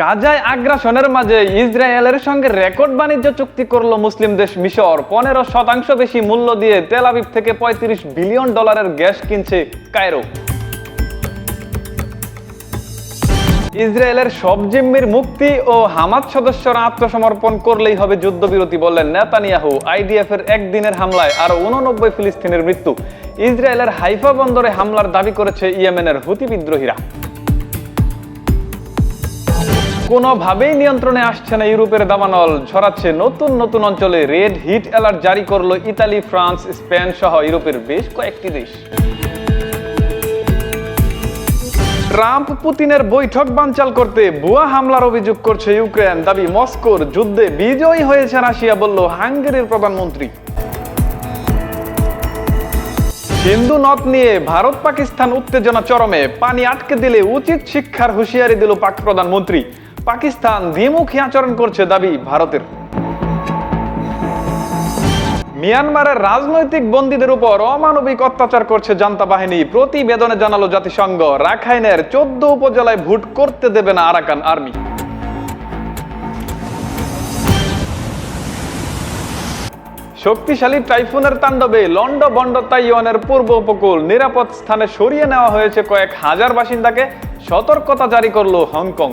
গাজায় আগ্রাসনের মাঝে ইসরায়েলের সঙ্গে রেকর্ড বাণিজ্য চুক্তি করল মুসলিম দেশ মিশর। পনেরো শতাংশ বেশি মূল্য দিয়ে তেল আবিব থেকে পঁয়ত্রিশ বিলিয়ন ডলারের গ্যাস কিনছে কায়রো। ইসরায়েলের সব জিম্মির মুক্তি ও হামাদ সদস্যরা আত্মসমর্পণ করলেই হবে যুদ্ধবিরতি বললেন নেতানিয়াহু। আইডিএফ এর একদিনের হামলায় আরও উননব্বই ফিলিস্তিনের মৃত্যু। ইসরায়েলের হাইফা বন্দরে হামলার দাবি করেছে ইয়েমেনের হুতি বিদ্রোহীরা। কোনোভাবেই নিয়ন্ত্রণে আসছে না ইউরোপের দাবানল। ছড়াচ্ছে নতুন নতুন অঞ্চলে রেড হিট অ্যালার্ট জারি করল ইতালি, ফ্রান্স, স্পেন সহ ইউরোপের বেশ কয়েকটি দেশ। ট্রাম্প পুতিনের বৈঠক বানচাল করতে ভুয়া হামলার অভিযোগ করছে ইউক্রেন। দাবি, মস্কোর যুদ্ধে বিজয়ী হয়েছে রাশিয়া বলল হাঙ্গেরির প্রধানমন্ত্রী। সিন্ধু নদ নিয়ে ভারত পাকিস্তান উত্তেজনা চরমে। পানি আটকে দিলে উচিত শিক্ষার হুঁশিয়ারি দিল পাক প্রধানমন্ত্রী। পাকিস্তান দ্বিমুখী আচরণ করছে দাবি ভারতের। মিয়ানমারের রাজনৈতিক বন্দীদের উপর অমানবিক অত্যাচার করছে জান্তা বাহিনী। প্রতিবেদনে জানালো জাতিসংঘ, রাখাইনের চোদ্দ উপজেলায় ভোট করতে দেবে না আরাকান আর্মি। শক্তিশালী টাইফুনের তাণ্ডবে লন্ড বন্ড তাইওয়ানের পূর্ব উপকূল নিরাপদ স্থানে সরিয়ে নেওয়া হয়েছে কয়েক হাজার বাসিন্দাকে সতর্কতা জারি করল হংকং।